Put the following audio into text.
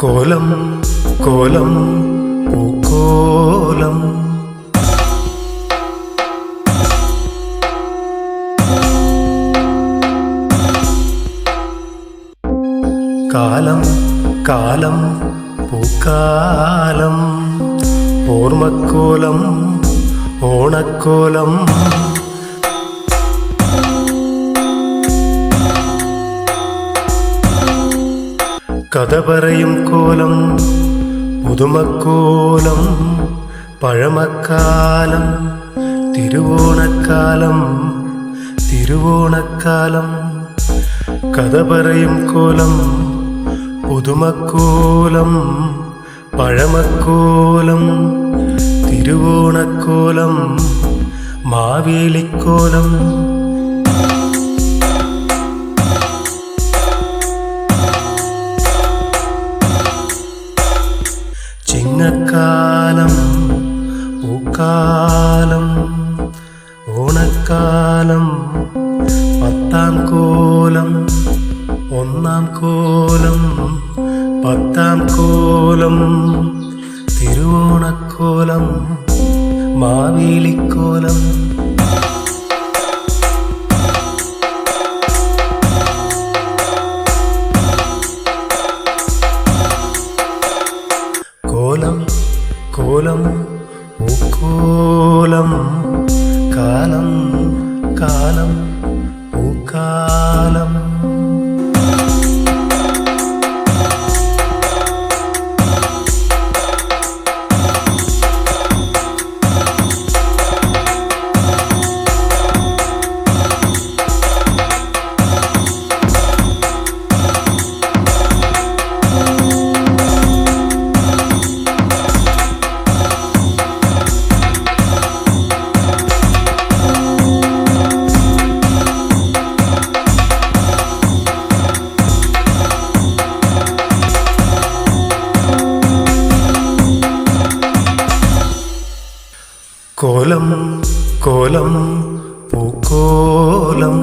കോലം കോലം പൂക്കോലം. കാലം കാലം പൂക്കാലം. ഓർമ്മക്കോലം ഓണക്കോലം. കഥ പറയും കോലം പുതുമക്കോലം പഴമക്കാലം തിരുവോണക്കാലം തിരുവോണക്കാലം. കഥ പറയും കോലം പുതുമക്കോലം പഴമക്കോലം തിരുവോണക്കോലം മാവേലിക്കോലം. ചിങ്ങക്കാലം പൂക്കാലം ഓണക്കാലം പത്താം കോലം ഒന്നാം കോലം പത്താം കോലം തിരുവോണക്കോലം മാവേലിക്കോലം. കോലം പൂക്കോലം കാലം കാലം പൂക്കാലം കോലം കോലം പൂക്കോലം.